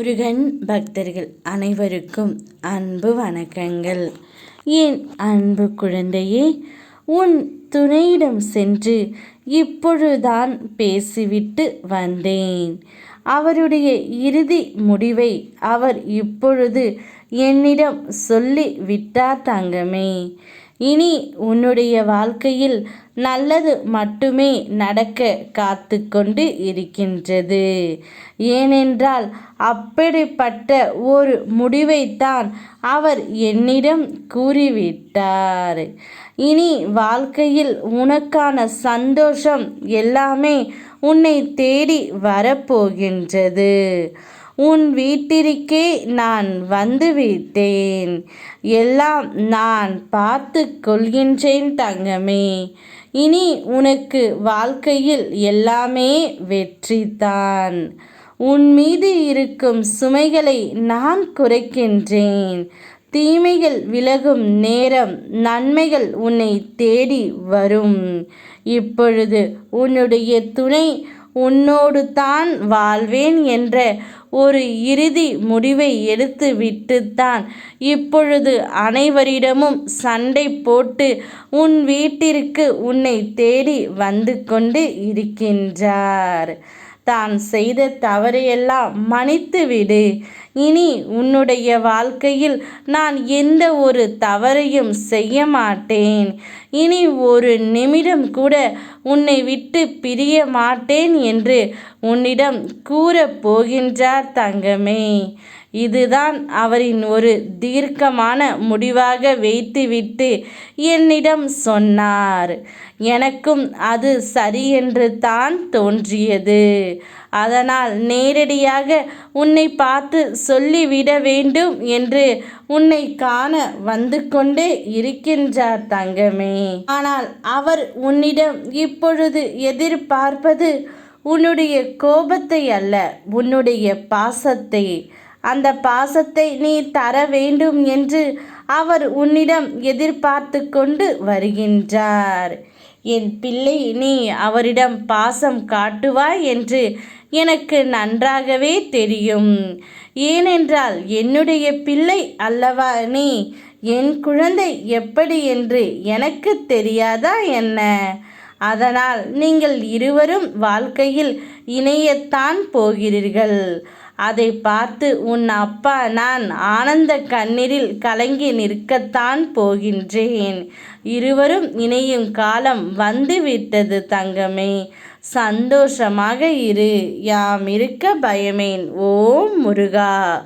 முருகன் பக்தர்கள் அனைவருக்கும் அன்பு வணக்கங்கள். என் அன்பு குழந்தையே உன் துணையிடம் சென்று இப்பொழுதுதான் பேசிவிட்டு வந்தேன். அவருடைய இறுதி முடிவை அவர் இப்பொழுது என்னிடம் சொல்லி விட்டார் தங்கமே. இனி உன்னுடைய வாழ்க்கையில் நல்லது மட்டுமே நடக்க காத்து கொண்டு இருக்கின்றது. ஏனென்றால் அப்படிப்பட்ட ஒரு முடிவைத்தான் அவர் என்னிடம் கூறிவிட்டார். இனி வாழ்க்கையில் உனக்கான சந்தோஷம் எல்லாமே உன்னை தேடி வரப்போகின்றது. உன் வீட்டிற்கே நான் வந்துவிட்டேன். எல்லாம் நான் பார்த்து கொள்கின்றேன் தங்கமே. இனி உனக்கு வாழ்க்கையில் எல்லாமே வெற்றிதான். உன் மீது இருக்கும் சுமைகளை நான் குறைக்கின்றேன். தீமைகள் விலகும் நேரம் நன்மைகள் உன்னை தேடி வரும். இப்பொழுது உன்னுடைய துணை உன்னோடு தான் வாழ்வேன் என்ற ஒரு இறுதி முடிவை எடுத்து விட்டுத்தான். இப்பொழுது அனைவரிடமும் சண்டை போட்டு உன் வீட்டிற்கு உன்னை தேடி வந்து கொண்டு இருக்கின்றார். தான் செய்த தவறையெல்லாம் மன்னித்து விடு. இனி உன்னுடைய வாழ்க்கையில் நான் எந்த ஒரு தவறையும் செய்ய மாட்டேன். இனி ஒரு நிமிடம் கூட உன்னை விட்டு பிரிய மாட்டேன் என்று உன்னிடம் கூறப் போகின்றார் தங்கமே. இதுதான் அவரின் ஒரு தீர்க்கமான முடிவாக வைத்துவிட்டு என்னிடம் சொன்னார். எனக்கும் அது சரி என்று தான் தோன்றியது. அதனால் நேரடியாக உன்னை பார்த்து சொல்லிவிட வேண்டும் என்று உன்னை காண வந்து கொண்டே இருக்கின்றார் தங்கமே. ஆனால் அவர் உன்னிடம் இப்பொழுது எதிர்பார்ப்பது உன்னுடைய கோபத்தை அல்ல உன்னுடைய பாசத்தை. அந்த பாசத்தை நீ தர வேண்டும் என்று அவர் உன்னிடம் எதிர்பார்த்து கொண்டு வருகின்றார். என் பிள்ளை நீ அவரிடம் பாசம் காட்டுவாய் என்று எனக்கு நன்றாகவே தெரியும். ஏனென்றால் என்னுடைய பிள்ளை அல்லவா நீ? என் குழந்தை எப்படி என்று எனக்கு தெரியாதா என்ன? அதனால் நீங்கள் இருவரும் வாழ்க்கையில் இணையத்தான் போகிறீர்கள். அதை பார்த்து உன் அப்பா நான் ஆனந்த கண்ணீரில் கலங்கி நிற்கத்தான் போகின்றேன். இருவரும் இணையும் காலம் வந்துவிட்டது தங்கமே. சந்தோஷமாக இரு. யாம் இருக்க பயமேன்? ஓம் முருகா.